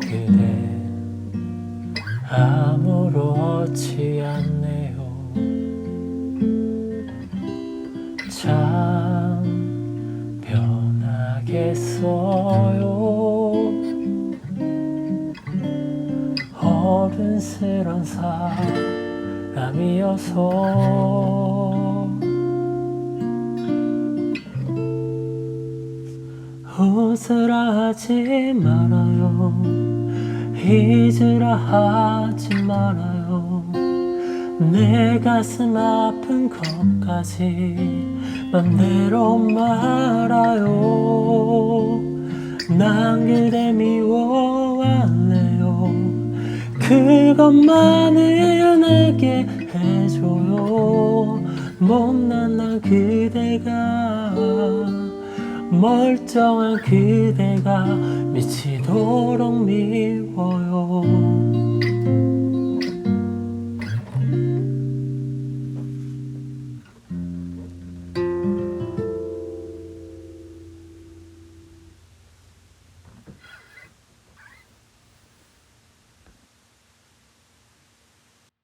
그대 아무렇지 않네요. 참 변하겠어요. 어른스런 사람이어서 웃으라 하지 말아요. 잊으라 하지 말아요. 내 가슴 아픈 것까지 맘대로 말아요. 난 그대 미워할래요. 그것만을 내게 해줘요. 못난 난 그대가 멀쩡한 그대가